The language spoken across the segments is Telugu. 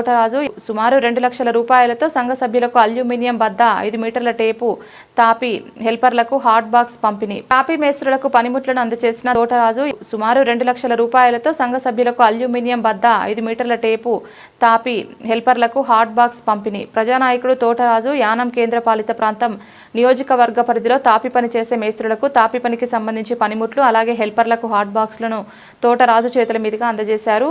తోటరాజు సుమారు రెండు లక్షల రూపాయలతో సంఘ సభ్యులకు అల్యూమినియం బద్ద ఐదు మీటర్ల టేపు తాపి హెల్పర్లకు హాట్ బాక్స్ పంపిణీ. తాపి మేస్త్రులకు పనిముట్లను అందజేసిన తోటరాజు సుమారు రెండు లక్షల రూపాయలతో సంఘ సభ్యులకు అల్యూమినియం బద్ద ఐదు మీటర్ల టేపు తాపి హెల్పర్లకు హాట్ బాక్స్ పంపిణీ. ప్రజానాయకుడు తోటరాజు యానం కేంద్రపాలిత ప్రాంతం నియోజకవర్గ పరిధిలో తాపి పని చేసే మేస్త్రులకు తాపి పనికి సంబంధించి పనిముట్లు అలాగే హెల్పర్లకు హాట్ బాక్స్లను తోటరాజు చేతుల మీదుగా అందజేశారు.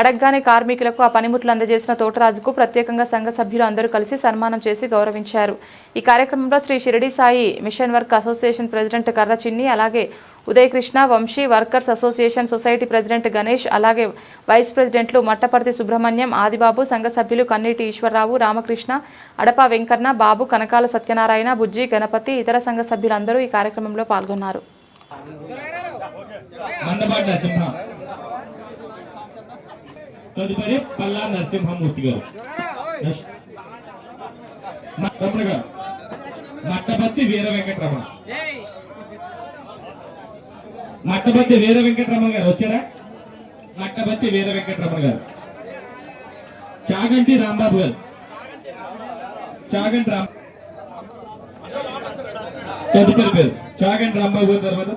అడగ్గానే కార్మికులకు ఆ పనిముట్లు అందజేసిన తోటరాజుకు ప్రత్యేకంగా సంఘ సభ్యులు అందరూ కలిసి సన్మానం చేసి గౌరవించారు. ఈ కార్యక్రమంలో Shri Shirdi Sai mission work association president Karra Chinni అలాగే Udayakrishna Vamsi workers association society president Ganesh అలాగే వైస్ ప్రెసిడెంట్లు మట్టపర్తి సుబ్రహ్మణ్యం ఆదిబాబు సంఘ సభ్యులు కన్నీటి ఈశ్వరరావు రామకృష్ణ అడప వెంకన్న బాబు కనకాల సత్యనారాయణ బుజ్జి గణపతి ఇతర సంఘ సభ్యులందరూ ఈ కార్యక్రమంలో పాల్గొన్నారు. తదుపరి పల్లా నరసింహమూర్తి గారు. మట్టపత్తి వీర వెంకటరమణ. మట్టపత్తి వీర వెంకటరమణ గారు వచ్చారా? మట్టపత్తి వీర వెంకటరమణ గారు. చాగంటి రాంబాబు గారు. చాగంటి రామ్ తదుపరి పేరు. చాగంటి రాంబాబు గారు తర్వాత.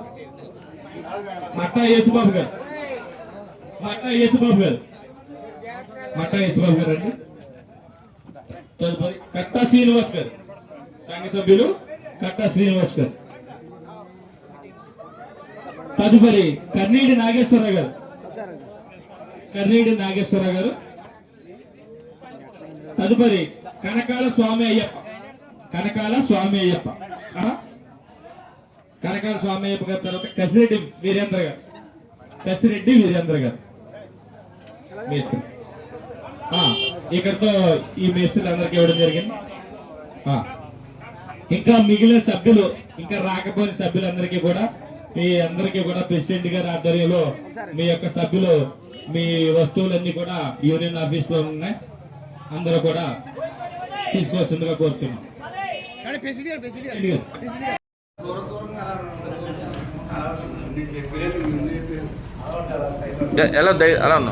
మట్టా యేసుబాబు గారు. మట్టా యేసుబాబు గారు. మట్టా యేసుబాబు గారు అండి? తదుపరి కట్టా శ్రీనివాస్ గారు. సంఘ సభ్యులు కట్టా శ్రీనివాస్ గారు. తదుపరి కర్నీడి నాగేశ్వరరావు గారు. కర్నీడి నాగేశ్వరరావు గారు. తదుపరి కనకాల స్వామి అయ్యప్ప. కనకాల స్వామి అయ్యప్ప. కనకాల స్వామి అయ్యప్ప గారి తర్వాత కసిరెడ్డి వీరేంద్ర గారు. కసిరెడ్డి వీరేంద్ర గారు. ఇక్కడితో ఈ మేస్త్రులు అందరికి ఇవ్వడం జరిగింది. ఇంకా మిగిలిన సభ్యులు ఇంకా రాకపోయిన సభ్యులందరికీ కూడా మీ అందరికీ కూడా ప్రెసిడెంట్ గారి ఆధ్వర్యంలో మీ యొక్క సభ్యులు మీ వస్తువులన్నీ కూడా యూనియన్ ఆఫీస్లో ఉన్నాయి. అందరూ కూడా తీసుకోవాల్సిందిగా కోరుతున్నాం ఎలా అలా ఉన్నా.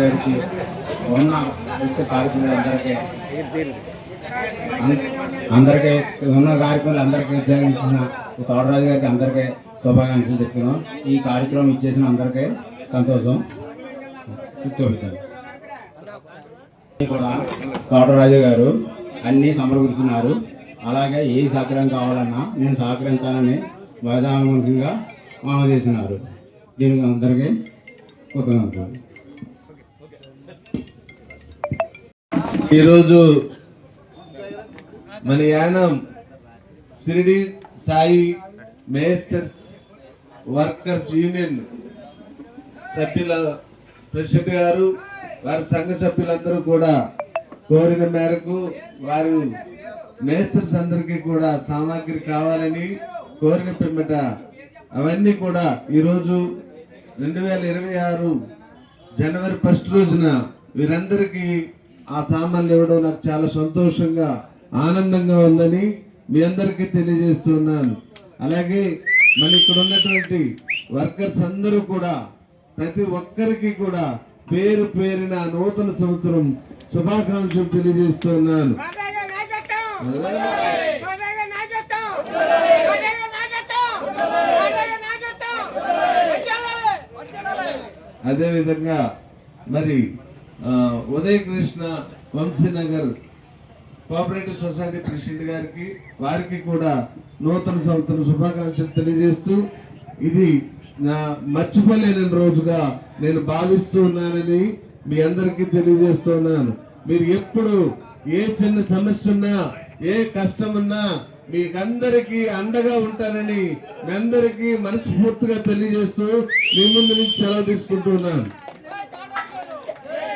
గారికి ఉన్న కార్యక్రమాలందరికీ అందరికీ ఉన్న కార్యక్రమాలు అందరికీ ఉద్యోగించిన తోటరాజు గారికి అందరికీ శుభాకాంక్షలు చెప్తున్నాం. ఈ కార్యక్రమం ఇచ్చేసిన అందరికీ సంతోషం కూర్చోబెట్టాను కూడా తోటరాజు గారు అన్నీ సమర్పిస్తున్నారు అలాగే ఏ సహకారం కావాలన్నా నేను సహకరించాలని వైదాముఖంగా మామ చేసినారు దీనికి అందరికీ కృతజ్ఞతలు. ఈరోజు మన యానం సిరిడి సాయి మేస్తర్స్ వర్కర్స్ యూనియన్ సభ్యుల ప్రెసిడెంట్ గారు వారి సంఘ సభ్యులందరూ కూడా కోరిన మేరకు వారు మేస్తర్స్ అందరికీ కూడా సామాగ్రి కావాలని కోరిన పిమ్మట అవన్నీ కూడా ఈరోజు రెండు వేల ఇరవై ఆరు జనవరి ఫస్ట్ రోజున వీరందరికీ ఆ సామాన్లు ఇవ్వడం నాకు చాలా సంతోషంగా ఆనందంగా ఉందని మీ అందరికీ తెలియజేస్తున్నాను అలాగే మన ఇక్కడ ఉన్నటువంటి వర్కర్స్ అందరూ కూడా ప్రతి ఒక్కరికి కూడా పేరు పేరిన నూతన సంవత్సరం శుభాకాంక్షలు తెలియజేస్తున్నాను అదేవిధంగా మరి Uday Krishna Vamsinagar cooperative society president గారికి వారికి కూడా నూతన సంవత్సరం శుభాకాంక్షలు తెలియజేస్తూ ఇది నా మర్చిపోలేని రోజుగా నేను భావిస్తూ ఉన్నానని మీ అందరికీ తెలియజేస్తున్నాను మీరు ఎప్పుడు ఏ చిన్న సమస్య ఉన్నా ఏ కష్టం ఉన్నా మీకందరికీ అండగా ఉంటానని మీ అందరికీ మనస్ఫూర్తిగా తెలియజేస్తూ మీ ముందు నుంచి సెలవు తీసుకుంటున్నాను